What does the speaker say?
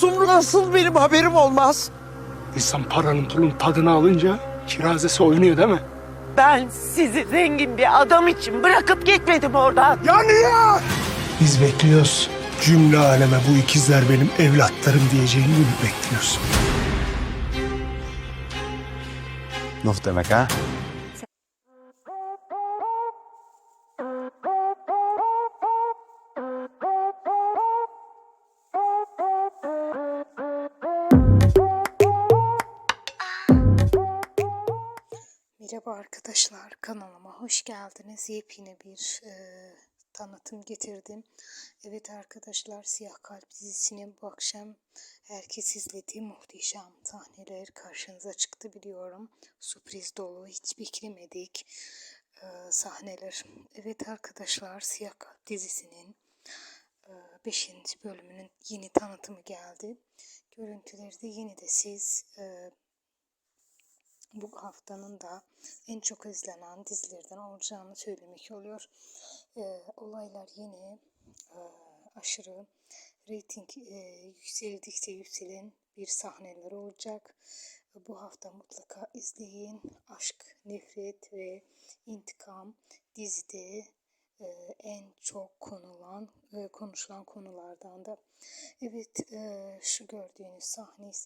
Sumru nasıl benim haberim olmaz? İnsan paranın pulun tadını alınca kirazesi oynuyor değil mi? Ben sizi zengin bir adam için bırakıp gitmedim oradan. Ya niye? Biz bekliyoruz. Cümle aleme bu ikizler benim evlatlarım diyeceğini mi bekliyorsun? Nuh demek ha? Merhaba arkadaşlar kanalıma hoş geldiniz. Yepyeni bir e, tanıtım getirdim. Evet arkadaşlar Siyah Kalp dizisinin bu akşam herkes izlediği muhteşem sahneler karşınıza çıktı biliyorum. Sürpriz dolu hiç beklemedik e, sahneler. Evet arkadaşlar Siyah Kalp dizisinin 5. bölümünün yeni tanıtımı geldi. Görüntüleri de yeni de siz e, bu haftanın da en çok izlenen dizilerden olacağını söylemek oluyor. Ee, olaylar yine e, aşırı reyting e, yükseldikçe yükselen bir sahneler olacak. Bu hafta mutlaka izleyin. Aşk, nefret ve intikam dizide e, en çok konulan e, konuşulan konulardan da. Evet e, şu gördüğünüz sahne